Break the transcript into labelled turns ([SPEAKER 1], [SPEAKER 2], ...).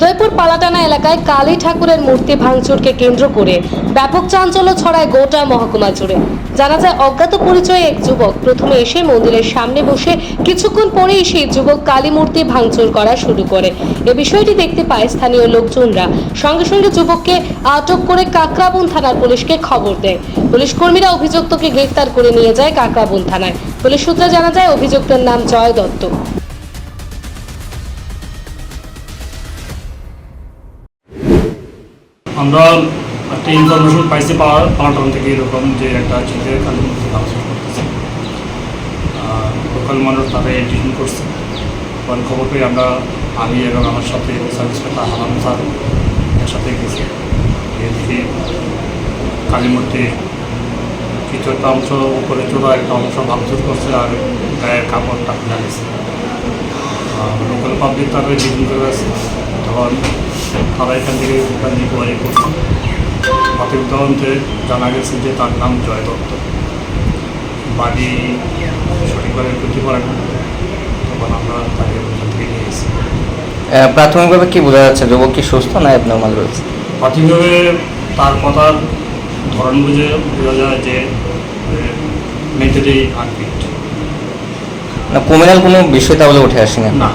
[SPEAKER 1] উদয়পুর পালাটানা এলাকায় কালী ঠাকুরের মূর্তি ভাঙচুরকে কেন্দ্র করে ব্যাপক চাঞ্চল্য ছড়ায় গোটা মহকুমা জুড়ে। জানা যায়, অজ্ঞাত পরিচয়ে এক যুবক প্রথমে এসে মন্দিরের সামনে বসে কিছুক্ষণ পরেই সেই যুবক কালী মূর্তি ভাঙচুর করা শুরু করে। এ বিষয়টি দেখতে পায় স্থানীয় লোকজনরা। সঙ্গে সঙ্গে যুবককে আটক করে কাকরাবন থানার পুলিশকে খবর দেয়। পুলিশ কর্মীরা অভিযুক্তকে গ্রেফতার করে নিয়ে যায় কাকরাবন থানায়। পুলিশ সূত্রে জানা যায়, অভিযুক্তের নাম জয় দত্ত।
[SPEAKER 2] আমরা একটা ইনফরমেশন পাইছি পাওয়ার পাল্টন থেকে এরকম যে একটা ছেলে কালী মূর্তি ভাঙচুর করতেছে। লোকাল মানুষ তাদের ডিটেন করছে। তখন খবর পেয়ে আমরা আমি এবং আমার সাথে ইন্সপেক্টর হালাম স্যার, একসাথে গেছি। গিয়ে দেখি কালী মূর্তি কিছু একটা অংশ উপরে চোরা একটা অংশ ভাঙচুর করছে আর গায়ের কাপড়টা খুলে গেছে লোকাল পাবলিক তাদের ডিটেন করে তখন তারা এখান থেকে ওখান থেকে কোয়ারি করছে। প্রাথমিক তদন্তে জানা গেছে যে তার নাম জয় দত্ত। বাড়ি সঠিকভাবে বুঝতে পারে না। তখন আমরা তাকে ওখান থেকে নিয়ে এসেছি।
[SPEAKER 3] প্রাথমিকভাবে কি বোঝা যাচ্ছে যুবক কি সুস্থ না অ্যাবনর্মাল রয়েছে?
[SPEAKER 2] প্রাথমিকভাবে তার কথার ধরন বুঝে বোঝা যায় যে মেন্টালি আনফিট
[SPEAKER 3] না ক্রিমিনাল কোনো বিষয় তাহলে উঠে আসেনি?
[SPEAKER 2] না।